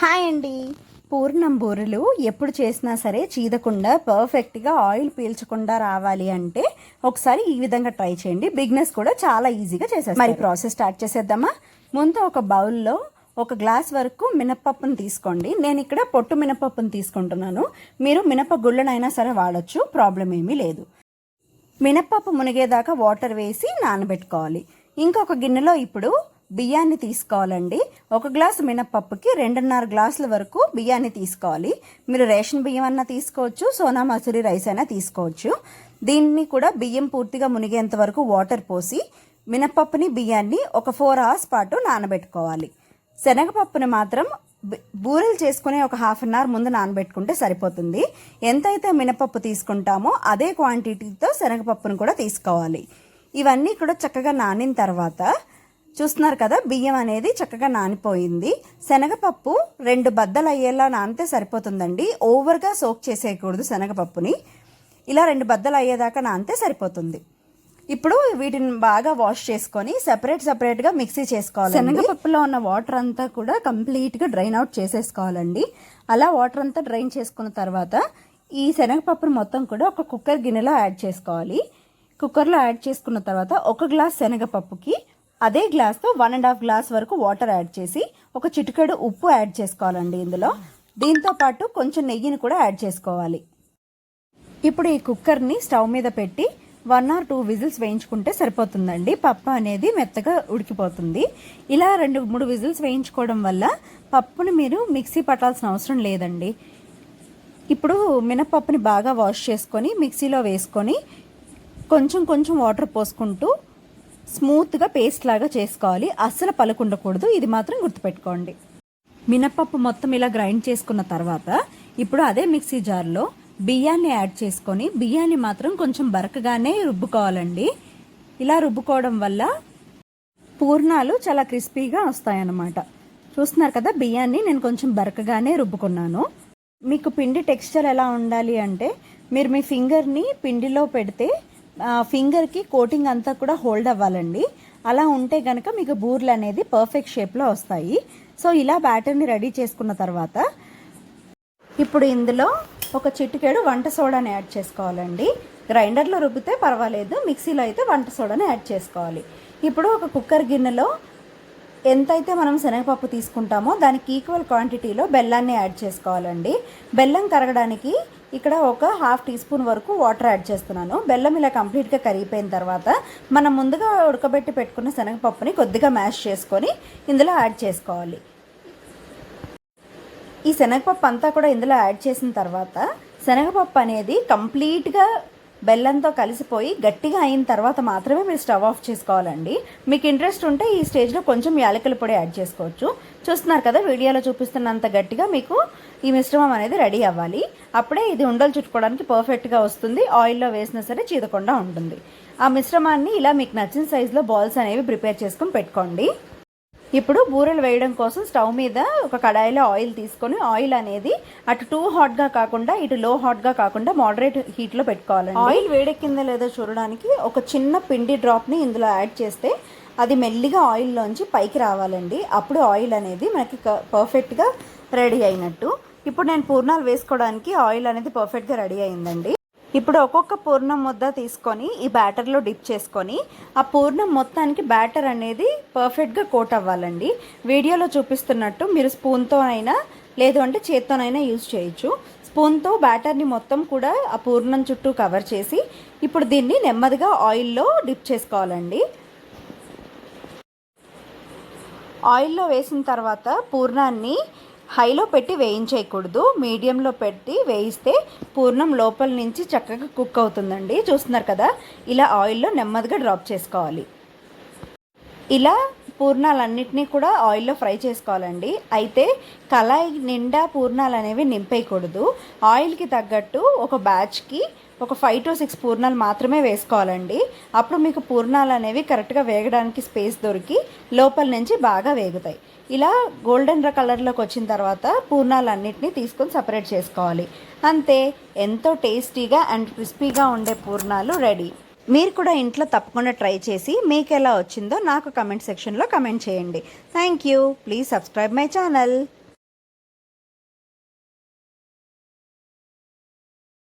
Hi అండి. పూర్ణం బూరెలు ఎప్పుడు చేసినా సరే చీదకుండా పర్ఫెక్ట్గా ఆయిల్ పీల్చకుండా రావాలి అంటే ఒకసారి ఈ విధంగా ట్రై చేయండి. బిగ్నెస్ కూడా చాలా ఈజీగా చేసేస్తాం మరి ప్రాసెస్ స్టార్ట్ చేసేద్దామా? ముందు ఒక బౌల్లో ఒక గ్లాస్ వరకు మినపప్పును తీసుకోండి. నేను ఇక్కడ పొట్టు మినపప్పును తీసుకుంటున్నాను. మీరు మినప గుళ్ళనైనా సరే వాడచ్చు. ప్రాబ్లం ఏమీ లేదు. మినప్పప్పు మునిగేదాకా వాటర్ వేసి నానబెట్టుకోవాలి. ఇంకొక గిన్నెలో ఇప్పుడు బియ్యాన్ని తీసుకోవాలండి. ఒక గ్లాసు మినప్పప్పుకి రెండున్నర గ్లాసుల వరకు బియ్యాన్ని తీసుకోవాలి. మీరు రేషన్ బియ్యం అన్నా తీసుకోవచ్చు సోనా మసూరి రైస్ అయినా తీసుకోవచ్చు. దీన్ని కూడా బియ్యం పూర్తిగా మునిగేంత వరకు వాటర్ పోసి మినప్పప్పుని బియ్యాన్ని ఒక ఫోర్ అవర్స్ పాటు నానబెట్టుకోవాలి. శనగపప్పుని మాత్రం బూరెలు చేసుకునే ఒక హాఫ్ అన్ అవర్ ముందు నానబెట్టుకుంటే సరిపోతుంది. ఎంతైతే మినపప్పు తీసుకుంటామో అదే క్వాంటిటీతో శనగపప్పును కూడా తీసుకోవాలి. ఇవన్నీ కూడా చక్కగా నానిన తర్వాత చూస్తున్నారు కదా బియ్యం అనేది చక్కగా నానిపోయింది. శనగపప్పు రెండు బద్దలు అయ్యేలా నానితే సరిపోతుందండి. ఓవర్గా సోక్ చేసేయకూడదు శనగపప్పుని. ఇలా రెండు బద్దలు అయ్యేదాకా నానితే సరిపోతుంది. ఇప్పుడు వీటిని బాగా వాష్ చేసుకొని సెపరేట్ సెపరేట్గా మిక్సీ చేసుకోవాలి శనగపప్పులో ఉన్న వాటర్ అంతా కూడా కంప్లీట్గా డ్రైన్ అవుట్ చేసేసుకోవాలండి. అలా వాటర్ అంతా డ్రైన్ చేసుకున్న తర్వాత ఈ శనగపప్పును మొత్తం కూడా ఒక కుక్కర్ గిన్నెలో యాడ్ చేసుకోవాలి. కుక్కర్లో యాడ్ చేసుకున్న తర్వాత ఒక గ్లాస్ శనగపప్పుకి అదే గ్లాస్తో వన్ అండ్ హాఫ్ గ్లాస్ వరకు వాటర్ యాడ్ చేసి ఒక చిటికెడు ఉప్పు యాడ్ చేసుకోవాలండి ఇందులో. దీంతో పాటు కొంచెం నెయ్యిని కూడా యాడ్ చేసుకోవాలి. ఇప్పుడు ఈ కుక్కర్ని స్టవ్ మీద పెట్టి వన్ ఆర్ టూ విజిల్స్ వేయించుకుంటే సరిపోతుందండి. పప్పు అనేది మెత్తగా ఉడికిపోతుంది. ఇలా రెండు మూడు విజిల్స్ వేయించుకోవడం వల్ల పప్పుని మీరు మిక్సీ పట్టాల్సిన అవసరం లేదండి. ఇప్పుడు మినపప్పుని బాగా వాష్ చేసుకొని మిక్సీలో వేసుకొని కొంచెం కొంచెం వాటర్ పోసుకుంటూ స్మూత్గా పేస్ట్ లాగా చేసుకోవాలి. అస్సలు పలుకుండకూడదు. ఇది మాత్రం గుర్తుపెట్టుకోండి. మినపప్పు మొత్తం ఇలా గ్రైండ్ చేసుకున్న తర్వాత ఇప్పుడు అదే మిక్సీ జార్లో బియ్యాన్ని యాడ్ చేసుకొని బియ్యాన్ని మాత్రం కొంచెం బరకగానే రుబ్బుకోవాలండి. ఇలా రుబ్బుకోవడం వల్ల పూర్ణాలు చాలా క్రిస్పీగా వస్తాయన్నమాట. చూస్తున్నారు కదా బియ్యాన్ని నేను కొంచెం బరకగానే రుబ్బుకున్నాను. మీకు పిండి టెక్స్చర్ ఎలా ఉండాలి అంటే మీరు మీ ఫింగర్ని పిండిలో పెడితే ఫింగర్కి కోటింగ్ అంతా కూడా హోల్డ్ అవ్వాలండి. అలా ఉంటే కనుక మీకు బూర్లు అనేది పర్ఫెక్ట్ షేప్లో వస్తాయి. సో ఇలా బ్యాటర్ని రెడీ చేసుకున్న తర్వాత ఇప్పుడు ఇందులో ఒక చిట్టుకేడు వంట సోడాని యాడ్ చేసుకోవాలండి. గ్రైండర్లో రుబ్బితే పర్వాలేదు మిక్సీలో అయితే వంట సోడాని యాడ్ చేసుకోవాలి. ఇప్పుడు ఒక కుక్కర్ గిన్నెలో ఎంతైతే మనం శనగపప్పు తీసుకుంటామో దానికి ఈక్వల్ క్వాంటిటీలో బెల్లాన్ని యాడ్ చేసుకోవాలండి. బెల్లం కరగడానికి ఇక్కడ ఒక హాఫ్ టీ స్పూన్ వరకు వాటర్ యాడ్ చేస్తున్నాను. బెల్లం ఇలా కంప్లీట్గా కరిగిపోయిన తర్వాత మనం ముందుగా ఉడకబెట్టి పెట్టుకున్న శనగపప్పుని కొద్దిగా మ్యాష్ చేసుకొని ఇందులో యాడ్ చేసుకోవాలి. ఈ శనగపప్పు అంతా కూడా ఇందులో యాడ్ చేసిన తర్వాత శనగపప్పు అనేది కంప్లీట్గా బెల్లంతో కలిసిపోయి గట్టిగా అయిన తర్వాత మాత్రమే మీరు స్టవ్ ఆఫ్ చేసుకోవాలండి. మీకు ఇంట్రెస్ట్ ఉంటే ఈ స్టేజ్లో కొంచెం యాలకుల పొడి యాడ్ చేసుకోవచ్చు. చూస్తున్నారు కదా వీడియోలో చూపిస్తున్నంత గట్టిగా మీకు ఈ మిశ్రమం అనేది రెడీ అవ్వాలి. అప్పుడే ఇది ఉండలు చుట్టుకోవడానికి పర్ఫెక్ట్గా వస్తుంది. ఆయిల్లో వేసినా సరే చీదకుండా ఉంటుంది. ఆ మిశ్రమాన్ని ఇలా మీకు నచ్చిన సైజులో బాల్స్ అనేవి ప్రిపేర్ చేసుకొని పెట్టుకోండి. ఇప్పుడు బూరెలు వేయడం కోసం స్టవ్ మీద ఒక కడాయిలో ఆయిల్ తీసుకొని ఆయిల్ అనేది అటు టూ హాట్గా కాకుండా ఇటు లో హాట్గా కాకుండా మోడరేట్ హీట్లో పెట్టుకోవాలండి. ఆయిల్ వేడెక్కిందో లేదో చూడడానికి ఒక చిన్న పిండి డ్రాప్ని ఇందులో యాడ్ చేస్తే అది మెల్లిగా ఆయిల్లోంచి పైకి రావాలండి. అప్పుడు ఆయిల్ అనేది మనకి పర్ఫెక్ట్గా రెడీ అయినట్టు. ఇప్పుడు నేను పూర్ణాలు వేసుకోవడానికి ఆయిల్ అనేది పర్ఫెక్ట్గా రెడీ అయిందండి. ఇప్పుడు ఒక్కొక్క పూర్ణం ముద్ద తీసుకొని ఈ బ్యాటర్లో డిప్ చేసుకొని ఆ పూర్ణం మొత్తానికి బ్యాటర్ అనేది పర్ఫెక్ట్గా కోట్ అవ్వాలండి. వీడియోలో చూపిస్తున్నట్టు మీరు స్పూన్తో అయినా లేదు అంటే చేత్తోనైనా యూజ్ చేయొచ్చు. స్పూన్తో బ్యాటర్ని మొత్తం కూడా ఆ పూర్ణం చుట్టూ కవర్ చేసి ఇప్పుడు దీన్ని నెమ్మదిగా ఆయిల్లో డిప్ చేసుకోవాలండి. ఆయిల్లో వేసిన తర్వాత పూర్ణాన్ని హైలో పెట్టి వేయించేయకూడదు. మీడియంలో పెట్టి వేయిస్తే పూర్ణం లోపల నుంచి చక్కగా కుక్ అవుతుందండి. చూస్తున్నారు కదా? ఇలా ఆయిల్లో నెమ్మదిగా డ్రాప్ చేసుకోవాలి. ఇలా పూర్ణాలన్నిటినీ కూడా ఆయిల్లో ఫ్రై చేసుకోవాలండి. అయితే కళాయి నిండా పూర్ణాలు అనేవి నింపేయకూడదు. ఆయిల్కి తగ్గట్టు ఒక బ్యాచ్కి ఒక ఫైవ్ టు సిక్స్ పూర్ణాలు మాత్రమే వేసుకోవాలండి. అప్పుడు మీకు పూర్ణాలు అనేవి కరెక్ట్గా వేగడానికి స్పేస్ దొరికి లోపల నుంచి బాగా వేగుతాయి. ఇలా గోల్డెన్ కలర్లోకి వచ్చిన తర్వాత పూర్ణాలన్నిటినీ తీసుకొని సపరేట్ చేసుకోవాలి. అంతే ఎంతో టేస్టీగా అండ్ క్రిస్పీగా ఉండే పూర్ణాలు రెడీ మీరు కూడా ఇంట్లో తప్పకుండా ట్రై చేసి మీకు ఎలా వచ్చిందో నాకు కమెంట్ సెక్షన్లో కమెంట్ చేయండి. Thank you please subscribe my channel